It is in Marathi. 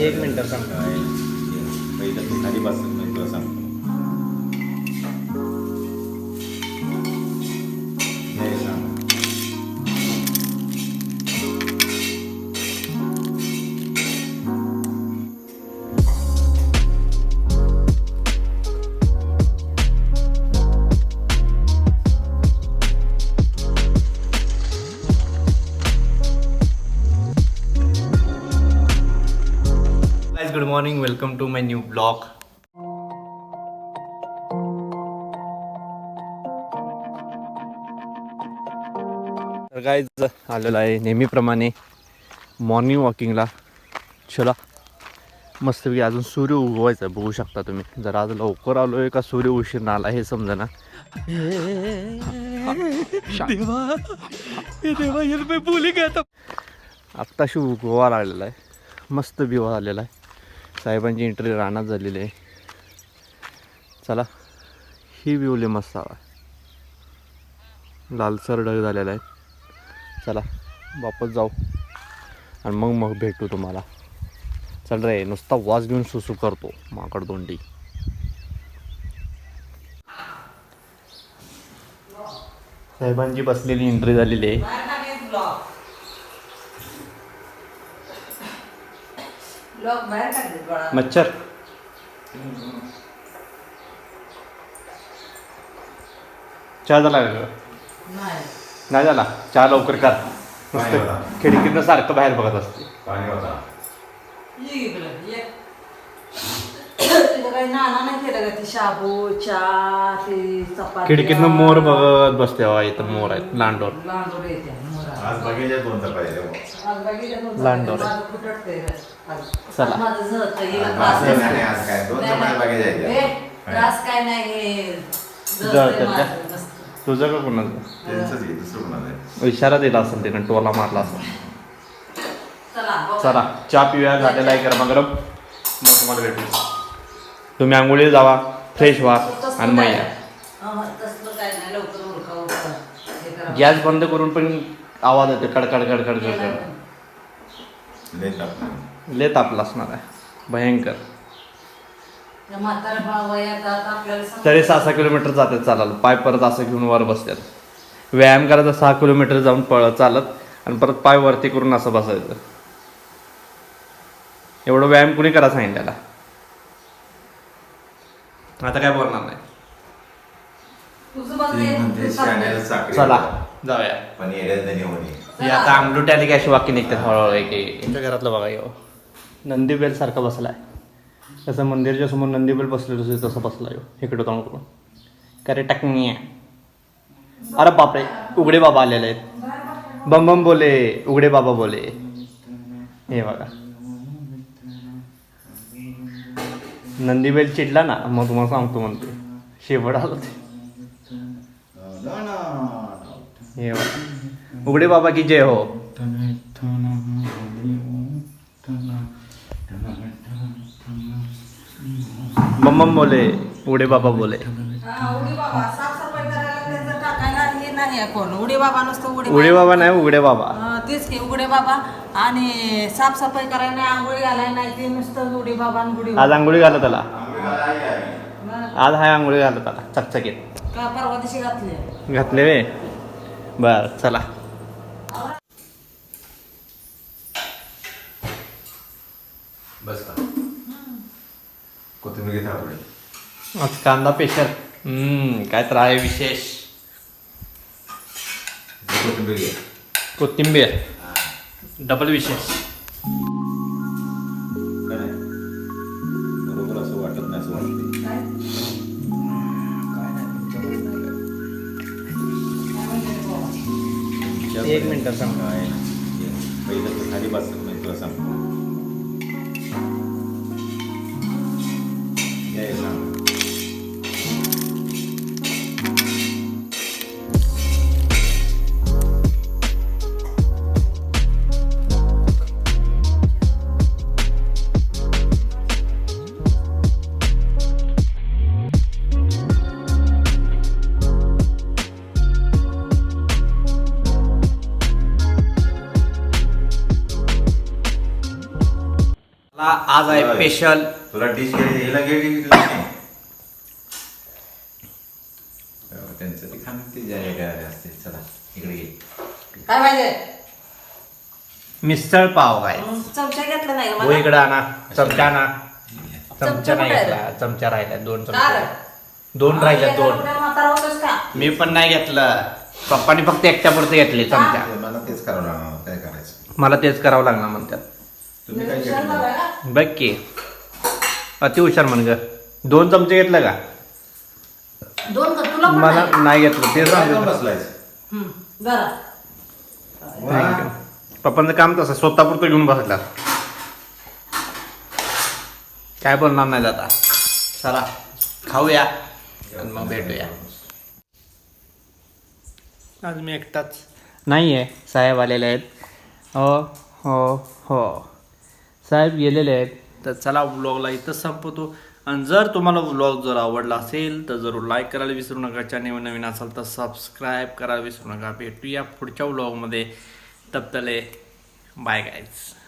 एक मिनटं सांग पहिलं तू खाली बस तुला सांगतो good morning welcome to my new blog तर गाईज आलेलं आहे नेहमीप्रमाणे मॉर्निंग वॉकिंगला चला. मस्तपैकी अजून सूर्य उगवायचा आहे बघू शकता तुम्ही. जर आज लवकर आलो आहे का सूर्य उशीर आला हे समजा ना आत्ताशी उगवा लागलेला आहे. मस्त बिवा आलेला आहे. साहेबांची एंट्री रानात झालेली आहे. चला ही बिवली मस्त हवा लालसर ढग झालेला आहे. चला वापस जाऊ. आणि मग मग भेटू तुम्हाला. चल रे नुसता वास घेऊन सुसू करतो माकड दोंडी. साहेबांची बसलेली एंट्री झालेली आहे. मच्छर. चहा झाला का? नाही. झाला? चहा लवकर कर. नुसतं खिडकीतनं सारखं बाहेर बघत असते. खिडकीतनं मोर बघत बसते हवा इथं मोर आहेत लांडोर. लांडोर येते आज बघायच्या दोन चपात्या. चला. जळतं, हिला आज त्रास नाही, आज काय, दोन नाही, चपात्या नाही. बघायच्या आहेत. ए, त्रास काय नाही हे जळतं जळतंय का? माझं मस्त. तुझं का कोणाचं त्यांचंच घे, दुसरं कोणाचं आहे? इशारा दिला असेल त्यानं टोला मारला असेल चला बघा. चला चहा पिऊया झालेला आहे गरम गरम मग तुम्हाला भेटू तुम्ही आंघोळी जावा फ्रेश व्हा तसलं आणि मग काय- या अहं, तसलं काय नाही लवकर उरका उरका हे करा. गॅस बंद करून पण आवाज येतो कडकड कडकड कडकड लय तापलं. लय तापला असणार आहे. भयंकर. तरी सहा सहा किलोमीटर जातात चालायला. पाय परत असं घेऊन वर बसतात. व्यायाम करायचा सहा किलोमीटर जाऊन पळ चालत आणि परत पाय वरती करून असं बसायचं. एवढं व्यायाम कुणी करा सांगितलेला? आता काय बोलणार नाही. चला. जाऊया. पण येड्यात हे आता आमडुटी आली की अशी वाक्य निघतात हळूहळू एक. यांच्या घरातलं बघा यो. नंदीबेल सारखा बसलाय. तसं मंदिरच्या समोर नंदीबेल बसलेलं तसं तसं बसला यो. इकडं तोंड करून. करे टकनी अरे बापरे उघडे बाबा आलेले आहेत. बम बम बोले उघडे बाबा बोले. हे बघा. नंदीबेल चिडला ना मग तुम्हाला सांगतो म्हणते. शेवट आलं ते. हे। उघडे बाबा की जय हो। बम बोले उघडे बाबा बोले। उडी बाबा उडी नुसतं उडी उघडे बाबा नाही उघडे बाबा. तेच की उघडे बाबा. आणि साफसफाई करायला आंघोळी घालायला नाही ते नुसतं उडी बाबा आज आंघोळी घालत आला आज हाय आंघोळी घालत आला चकचकीत. का परवा दिवशी घातली? घातले वे बर चला. बस का कोथिंबीर घेता कांदा पेशर हम्म काय तर आहे विशेष. कोथिंबीर कोथिंबीर. डबल विशेष. म्हणजे एक मिनटं सांग. काय पहिलं तू खाली बस मी तुला सांगतो. सांग आज आहे. स्पेशल तुला डिश घ्यायची हिला घे की तुला घे. हो, त्यांचं ते खाणं ते जे काय असते चला इकडे घे. काय पाहिजे? मिसळ पाव काय चमचा घेतला नाही का हो? इकडं आणा. चमचा आणा. चमचा नाही घेतला चमचा राहिला दोन चमचे? दोन राहिल्या दोन. मी पण नाही घेतलं. पप्पानी फक्त एकट्या पुरते घेतले चमचा. मला तेच करावं लागणार काय करायचं? मला तेच करावं लागणार म्हणतात. तुम्ही काय घेतलं? बघ. की अति हुशार म्हण ग. दोन चमचे घेतलं का? दोन का? तुला पण मला नाही? नाही घेतलं. ते काय सांगतो करून बसलायस हम्म, जरा थँक्यू पप्पांचं काम तसं स्वतःपुरतं घेऊन बसला. काय बोलणार नाही जाता चला खाऊया आणि मग भेटूया. आज मी एकटाच. नाही आहे साहेब आलेले आहेत. हो हो हो. साहेब गेलेले आहेत. तर चला ब्लॉगला इथं संपवतो. आणि जर तुम्हाला ब्लॉग जर आवडला असेल तर जरूर लाईक करायला विसरू नका. चॅनल नवीन असाल तर सबस्क्राईब करायला विसरू नका. भेटूया पुढच्या ब्लॉगमध्ये तप्तले बाय गाईज